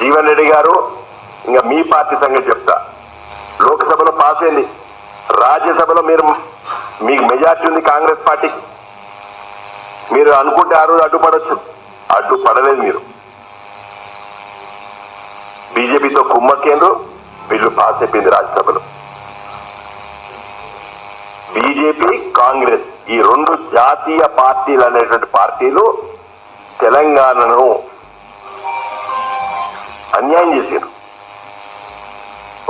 జీవన్ రెడ్డి గారు ఇంకా మీ పార్టీ సంగతి చెప్తా. లోక్సభలో పాస్ అయింది. రాజ్యసభలో మీరు మీకు మెజార్టీ ఉంది కాంగ్రెస్ పార్టీకి మీరు అనుకుంటే ఆ రోజు అడ్డుపడవచ్చు అడ్డుపడలేదు మీరు. బీజేపీతో కుమ్మక్కేందు బిల్లు పాస్ అయిపోయింది రాజ్యసభలో. బీజేపీ కాంగ్రెస్ ఈ రెండు జాతీయ పార్టీలు అనేటువంటి పార్టీలు తెలంగాణను అన్యాయం చేశారు.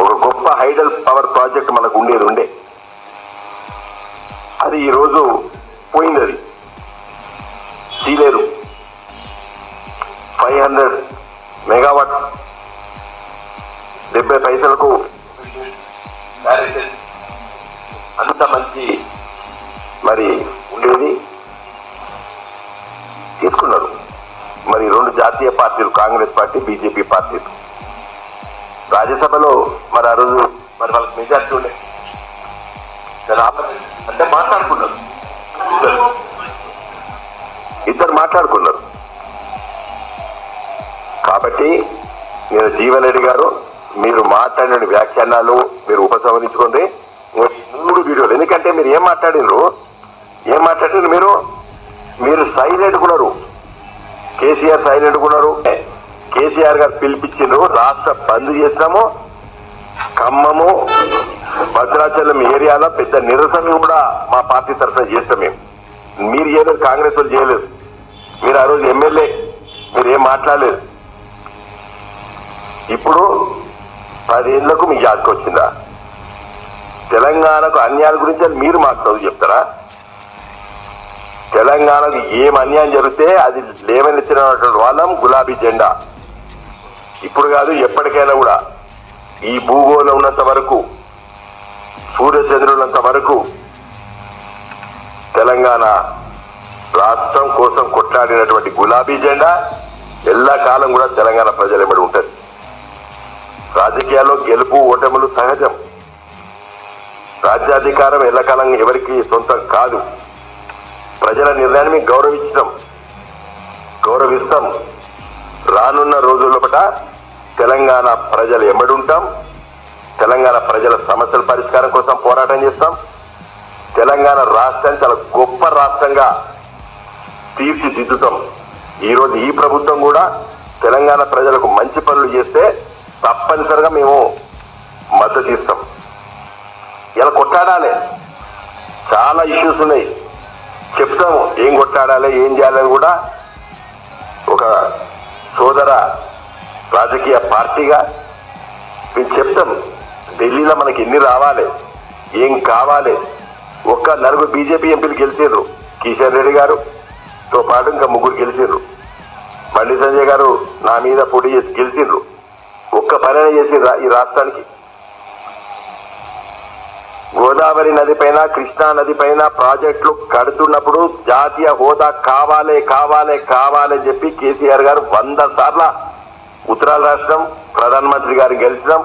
ఒక గొప్ప హైడల్ పవర్ ప్రాజెక్ట్ మనకు ఉండేది ఉండే. అది ఈరోజు పోయింది అది సీలేరు. ఫైవ్ హండ్రెడ్ మెగావాట్ డెబ్బై పైసలకు అంత మంచి మరి ఉండేది. తీసుకున్నారు. మరి రెండు జాతీయ పార్టీలు కాంగ్రెస్ పార్టీ బీజేపీ పార్టీలు. రాజ్యసభలో మరి ఆ రోజు మరి వాళ్ళకి మెజార్టీ ఉండే. అంటే మాట్లాడుకున్నారు. ఇద్దరు మాట్లాడుకున్నారు. కాబట్టి మీరు జీవన్ రెడ్డి గారు మీరు మాట్లాడిన వ్యాఖ్యానాలు మీరు ఉపసంహరించుకోండి. మూడు వీడియోలు. ఎందుకంటే మీరు ఏం మాట్లాడినరు? ఏం మాట్లాడినారు మీరు? మీరు సైలెంట్ కూడా కేసీఆర్ సైలెంట్ ఉన్నారు కేసీఆర్ గారు పిలిపించిండ్రు రాష్ట్ర బంద్ చేసినాము. ఖమ్మము భద్రాచలం ఏరియాలో పెద్ద నిరసన కూడా మా పార్టీ తరఫున చేస్తాం మేము. మీరు చేయలేదు కాంగ్రెస్ వాళ్ళు చేయలేదు. మీరు ఆ రోజు ఎమ్మెల్యే మీరు ఏం మాట్లాడలేదు. ఇప్పుడు పదేళ్ళకు మీ జాతికి వచ్చిందా? తెలంగాణకు అన్యాయాల గురించి మీరు మాకు చదువు చెప్తారా? తెలంగాణకు ఏం అన్యాయం జరిగితే అది లేవనెత్తినటువంటి వాళ్ళం గులాబీ జెండా. ఇప్పుడు కాదు ఎప్పటికైనా కూడా ఈ భూగోళం ఉన్నంత వరకు సూర్యచంద్రులంత వరకు తెలంగాణ రాష్ట్రం కోసం కొట్లాడినటువంటి గులాబీ జెండా ఎల్లకాలం కూడా తెలంగాణ ప్రజలు మీద ఉంటుంది. రాజకీయాల్లో గెలుపు ఓటములు సహజం. రాజ్యాధికారం ఎల్లకాలం ఎవరికి సొంతం కాదు. ప్రజల నిర్ణయాన్ని మేము గౌరవించడం గౌరవిస్తాం. రానున్న రోజుల తెలంగాణ ప్రజలు ఎమ్మడి ఉంటాం తెలంగాణ ప్రజల సమస్యల పరిష్కారం కోసం పోరాటం చేస్తాం. తెలంగాణ రాష్ట్రాన్ని చాలా గొప్ప రాష్ట్రంగా తీర్చిదిద్దుతాం. ఈరోజు ఈ ప్రభుత్వం కూడా తెలంగాణ ప్రజలకు మంచి పనులు చేస్తే తప్పనిసరిగా మేము మద్దతు ఇస్తాం. ఇలా కొట్లాడాలి. చాలా ఇష్యూస్ ఉన్నాయి. చెప్తాము ఏం కొట్లాడాలి ఏం చేయాలని కూడా ఒక సోదర రాజకీయ పార్టీగా మేము చెప్తాం ఢిల్లీలో మనకి ఎన్ని రావాలి ఏం కావాలి ఒక్క నలుగురు బీజేపీ ఎంపీలు గెలిచారు కిషన్ రెడ్డి గారు తో పాటు ఇంకా ముగ్గురు గెలిచారు బండి సంజయ్ గారు నా మీద పోటీ చేసి గెలిచిండ్రు ఒక్క పని చేసి ఈ రాష్ట్రానికి? గోదావరి నది పైన కృష్ణా నది పైన ప్రాజెక్టులు కడుతున్నప్పుడు జాతీయ హోదా కావాలి కావాలి కావాలి అని చెప్పి కేసీఆర్ గారు వంద సార్ల ఉత్తరాల రాష్ట్రం ప్రధానమంత్రి గారు గెలిచడం